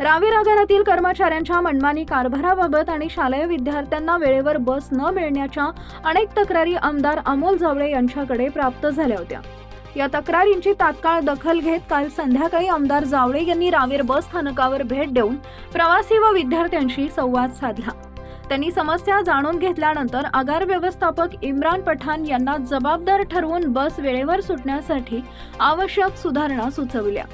रावीर आगारातील कर्मचाऱ्यांच्या मनमानी कारभाराबाबत आणि शालेय विद्यार्थ्यांना वेळेवर बस न मिळण्याच्या अनेक तक्रारी आमदार अमोल जावळे यांच्याकडे प्राप्त झाल्या होत्या. या तक्रारींची तात्काळ दखल घेत काल संध्याकाळी आमदार जावळे यांनी रावेर बस स्थानकावर भेट देऊन प्रवासी व विद्यार्थ्यांशी संवाद साधला. त्यांनी समस्या जाणून घेतल्यानंतर आगार व्यवस्थापक इम्रान पठाण यांना जबाबदार ठरवून बस वेळेवर सुटण्यासाठी आवश्यक सुधारणा सुचविल्या.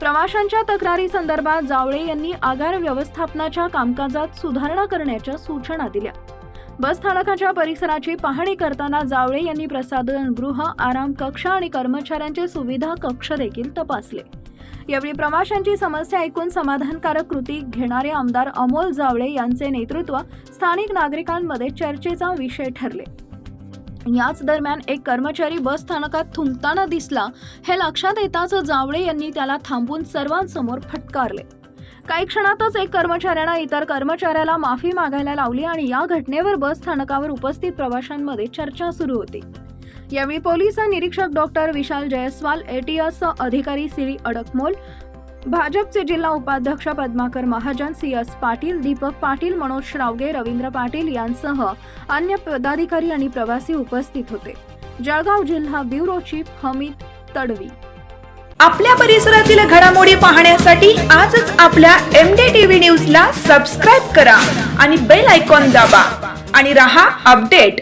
प्रवाशांच्या तक्रारी संदर्भात जावळे यांनी आगार व्यवस्थापनाच्या कामकाजात सुधारणा करण्याच्या सूचना दिल्या. बस स्थानकाच्या परिसराची पाहणी करताना जावळे यांनी प्रसाधनगृह आराम कक्ष आणि कर्मचाऱ्यांचे सुविधा कक्ष देखील तपासले. यावेळी प्रवाशांची समस्या ऐकून समाधानकारक कृती घेणारे आमदार अमोल जावळे यांचे नेतृत्व स्थानिक नागरिकांमध्ये चर्चेचा विषय ठरले. याच दरम्यान एक कर्मचारी बस स्थानकात थुंकताना दिसला. हे लक्षात येताच जावळे यांनी त्याला थांबवून सर्वांसमोर फटकारले. काही क्षणातच एक कर्मचाऱ्यानं इतर कर्मचाऱ्याला माफी मागायला लावली आणि या घटनेवर बस स्थानकावर उपस्थित प्रवाशांमध्ये चर्चा सुरू होती. यावेळी पोलीस निरीक्षक डॉक्टर विशाल जयस्वाल एटीएस अधिकारी श्री अडकमोल भाजपचे जिल्हा उपाध्यक्ष पद्माकर महाजन सी एस पाटील दीपक पाटील मनोज श्रावगे रवींद्र पाटील यांसह अन्य पदाधिकारी आणि प्रवासी उपस्थित होते. जळगाव जिल्हा ब्युरो चीफ हमीद तडवी. आपल्या परिसरातील घडामोडी पाहण्यासाठी आजच आपल्या एम डी टीव्ही न्यूजला सबस्क्राईब करा आणि बेल आयकॉन दाबा आणि रहा अपडेट.